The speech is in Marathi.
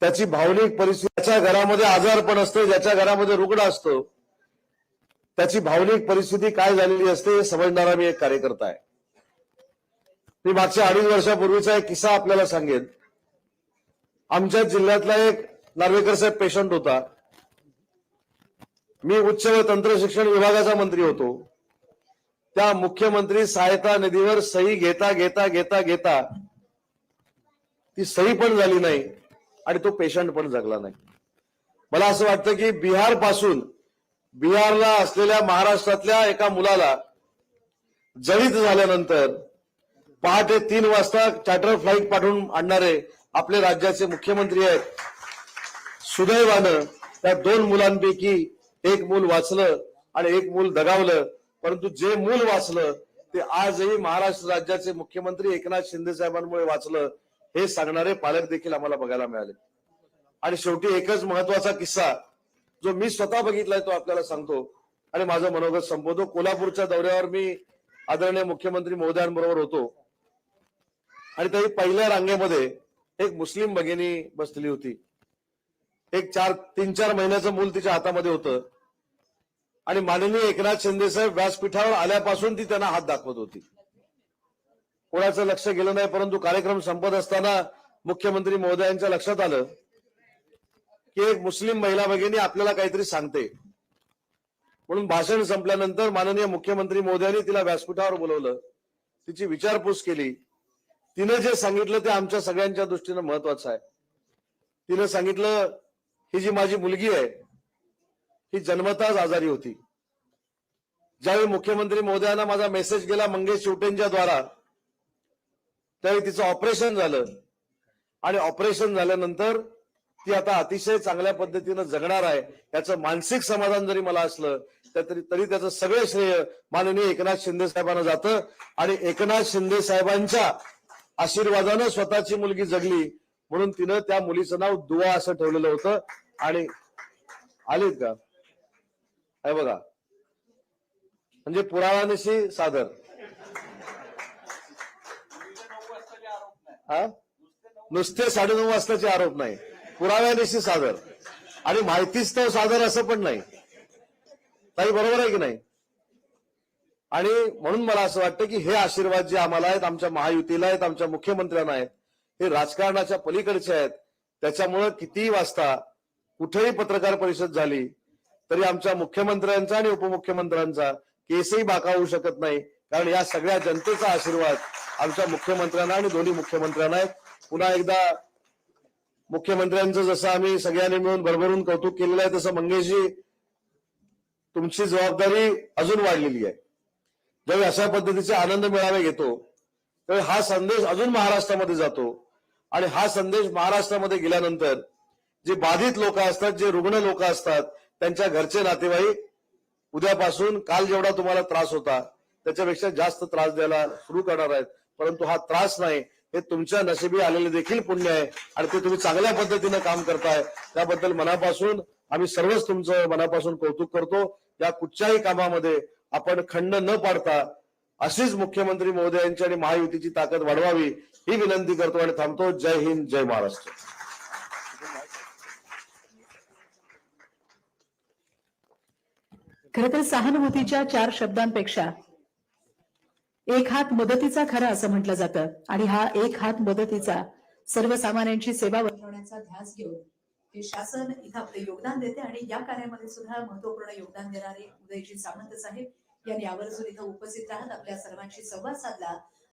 त्याची भावनिक परिस्थिती ज्याच्या घरामध्ये आजारपण असतं ज्याच्या घरामध्ये रुग्ण असतो त्याची भावनिक परिस्थिती काय झालेली असते हे समजणारा मी एक कार्यकर्ता आहे. मी मागच्या अडीच वर्षापूर्वीचा एक किस्सा आपल्याला सांगेन. आमच्या जिल्ह्यातला एक नार्वेकर साहेब पेशंट होता. मी उच्च व तंत्र शिक्षण विभागाचा मंत्री होतो. त्या मुख्यमंत्री सहायता निधीवर सही घेता घेता घेता घेता ती सही पण झाली नाही. आणि तो पेशंट पण जगला नाही. मला असं वाटतं की बिहारपासून बिहारला असलेल्या महाराष्ट्रातल्या एका मुलाला जळीत झाल्यानंतर पहाटे तीन वाजता चार्टर फ्लाईट पाठवून आणणारे आपले राज्याचे मुख्यमंत्री आहेत सुदैवानं त्या दोन मुलांपैकी एक मूल वाचलं आणि एक मूल दगावलं. परंतु जे मूल वाचलं ते आजही महाराष्ट्र राज्याचे मुख्यमंत्री एकनाथ शिंदे साहेबांमुळे वाचलं. हे सांगणारे पालक देखील आम्हाला बघायला मिळाले. आणि शेवटी एकच महत्त्वाचा किस्सा जो मी स्वतः बघितलाय तो आपल्याला सांगतो. आणि माझं मनोगत संपवतो. कोल्हापूरच्या दौऱ्यावर मी आदरणीय मुख्यमंत्री महोदयांबरोबर होतो. आणि त्याही पहिल्या रांगेमध्ये एक मुस्लिम भगिनी बसलेली होती. एक चार तीन चार महिन्याचं मूल तिच्या हातामध्ये होतं. आणि माननीय एकनाथ शिंदे साहेब व्यासपीठावर आल्यापासून ती त्यांना हात दाखवत होती. कोणाचं लक्ष गेलं नाही परंतु कार्यक्रम संपत असताना मुख्यमंत्री महोदयांच्या लक्षात आलं की एक मुस्लिम महिला भगिनी आपल्याला काहीतरी सांगते. म्हणून भाषण संपल्यानंतर माननीय मुख्यमंत्री महोदयांनी तिला व्यासपीठावर बोलवलं. तिची विचारपूस केली. तिनं जे सांगितलं ते आमच्या सगळ्यांच्या दृष्टीनं महत्वाचं आहे. तिनं सांगितलं ही जी माझी मुलगी आहे ही जन्मताच आजारी होती. ज्यावेळी मुख्यमंत्री महोदयांना माझा मेसेज गेला मंगेश शिवटेंच्या द्वारा त्यावेळी तिचं ऑपरेशन झालं. आणि ऑपरेशन झाल्यानंतर ती आता अतिशय चांगल्या पद्धतीनं जगणार आहे. याचं मानसिक समाधान जरी मला असलं तर तरी तरी त्याचं सगळं श्रेय माननीय एकनाथ शिंदे साहेबांना जातं. आणि एकनाथ शिंदे साहेबांच्या आशीर्वादानं स्वतःची मुलगी जगली म्हणून तिनं त्या मुलीचं नाव दुवा असं ठेवलेलं होतं. आणि आलीत का? हे बघा. म्हणजे पुराणानिशी सादर. हा? नुसते साडेनऊ वाजताचे आरोप नाही. पुराव्यानिशी सादर. आणि माहितीच तो सादर असं पण नाही. ताई बरोबर आहे की नाही? आणि म्हणून मला असं वाटतं की हे आशीर्वाद जे आम्हाला आहेत आमच्या महायुतीला आहेत आमच्या मुख्यमंत्र्यांना आहेत हे राजकारणाच्या पलीकडचे आहेत. त्याच्यामुळं कितीही वाजता कुठेही पत्रकार परिषद झाली तरी आमच्या मुख्यमंत्र्यांचा आणि उपमुख्यमंत्र्यांचा केसही बाका होऊ शकत नाही. कारण या सगळ्या जनतेचा आशीर्वाद आमच्या मुख्यमंत्र्यांना आणि दोन्ही मुख्यमंत्र्यांना पुन्हा एकदा मुख्यमंत्र्यांचं जसं आम्ही सगळ्यांनी मिळून भरभरून कौतुक केलेलं आहे तसं मंगेशजी तुमची जबाबदारी अजून वाढलेली आहे. ज्यावेळी अशा पद्धतीचे आनंद मेळावे घेतो त्यावेळी हा संदेश अजून महाराष्ट्रामध्ये जातो. आणि हा संदेश महाराष्ट्रामध्ये गेल्यानंतर जे बाधित लोक असतात जे रुग्ण लोक असतात त्यांच्या घरचे नातेवाईक उद्यापासून काल जेवढा तुम्हाला त्रास होता त्याच्यापेक्षा जास्त त्रास द्यायला सुरू करणार आहेत. परंतु हा त्रास नाही. हे तुमच्या नशिबी आलेले देखील पुण्य आहे आणि ते तुम्ही चांगल्या पद्धतीने काम करताय. त्याबद्दल मनापासून आम्ही सर्वच तुमचं मनापासून कौतुक करतो. या कुठच्याही कामामध्ये आपण खंड न पाडता अशीच मुख्यमंत्री महोदयांची आणि महायुतीची ताकद वाढवावी ही विनंती करतो आणि थांबतो. जय हिंद जय महाराष्ट्र. खर तर सहानुभूतीच्या चार शब्दांपेक्षा एक हात मदतीचा खरा असं म्हटलं जातं. आणि हा एक हात मदतीचा सर्वसामान्यांची सेवा बनवण्याचा ध्यास घेऊन हे शासन इथं आपलं योगदान देते. आणि या कार्यामध्ये सुद्धा महत्त्वपूर्ण योगदान देणारे उदयजी सामंत साहेब यांनी आवर्जून इथं उपस्थित राहत आपल्या सर्वांशी संवाद साधला.